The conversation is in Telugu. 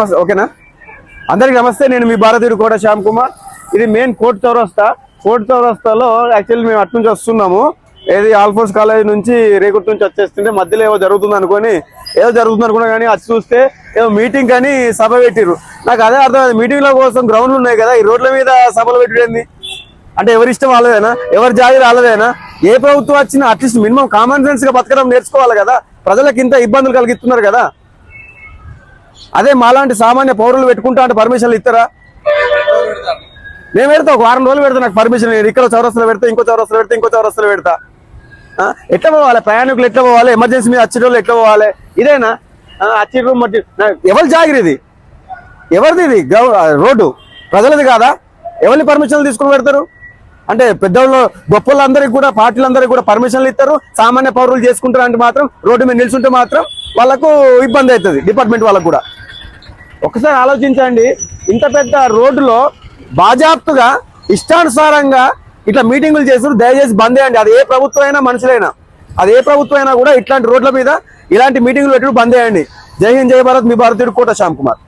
ఓకేనా అందరికి నమస్తే నేను మీ భారతీయుడు కోట శ్యామ్ కుమార్. ఇది మెయిన్ కోర్ట్ చౌరస్తా. కోర్ట్ చౌరస్తాలో యాక్చువల్లీ మేము అటు నుంచి వస్తున్నాము. ఏది ఆల్ఫోర్స్ కాలేజ్ నుంచి రేకుట్ నుంచి వచ్చేస్తుంటే మధ్యలో ఏవో జరుగుతుంది అనుకొని ఏదో జరుగుతుంది అనుకున్నా కానీ అది చూస్తే ఏదో మీటింగ్ కానీ సభ పెట్టిరు నాకు అదే అర్థం మీటింగ్ల కోసం గ్రౌండ్లు ఉన్నాయి కదా ఈ రోడ్ల మీద సభలు పెట్టింది అంటే ఎవరి ఇష్టం వాళ్ళదేనా? ఎవరి జాతి వాళ్ళదేనా? ఏ ప్రభుత్వం వచ్చినా అట్లీస్ట్ మినిమం కామన్ సెన్స్గా బతకడం నేర్చుకోవాలి కదా. ప్రజలకు ఇంత ఇబ్బందులు కలిగిస్తున్నారు కదా. అదే మాలాంటి సామాన్య పౌరులు పెట్టుకుంటా అంటే పర్మిషన్లు ఇస్తారా? నేను పెడతా ఒక వారం రోజులు పెడతా నాకు పర్మిషన్ ఇక్కడ చౌరస్తులు పెడతా ఇంకో చౌరస్తులో పెడతా ఇంకో చౌరస్తులో పెడతా. ఆ, ఎట్లా పోవాలి? ప్రయాణికులు ఎట్లా పోవాలి? ఎమర్జెన్సీ మీద వచ్చే వాళ్ళు ఎట్లా పోవాలి? ఇదేనా? వచ్చే మట్టి ఎవరి జాగిరి ఇది? ఎవరిది ఇది? రోడ్డు. ప్రజలది కాదా? ఎవరిని పర్మిషన్లు తీసుకుని పెడతారు? అంటే పెద్దవాళ్ళు గొప్పలందరికీ కూడా పార్టీలందరికీ కూడా పర్మిషన్లు ఇస్తారు. సామాన్య పౌరులు చేసుకుంటారు అంటే మాత్రం రోడ్డు మీద నిల్చుంటే మాత్రం వాళ్ళకు ఇబ్బంది అవుతుంది డిపార్ట్మెంట్ వాళ్ళకు కూడా. ఒకసారి ఆలోచించండి ఇంత పెద్ద రోడ్డులో బాజాప్తుగా ఇష్టానుసారంగా ఇట్లా మీటింగులు చేస్తారు దయచేసి బంద్ చేయండి. అది ఏ ప్రభుత్వం అయినా మనుషులైనా. అది ఏ ప్రభుత్వం అయినా కూడా ఇట్లాంటి రోడ్ల మీద ఇలాంటి మీటింగులు పెట్టుకుని బంద్ చేయండి. జై హింద్ జై భారత్ మీ భారతీయుడు కోట శ్యామ్ కుమార్.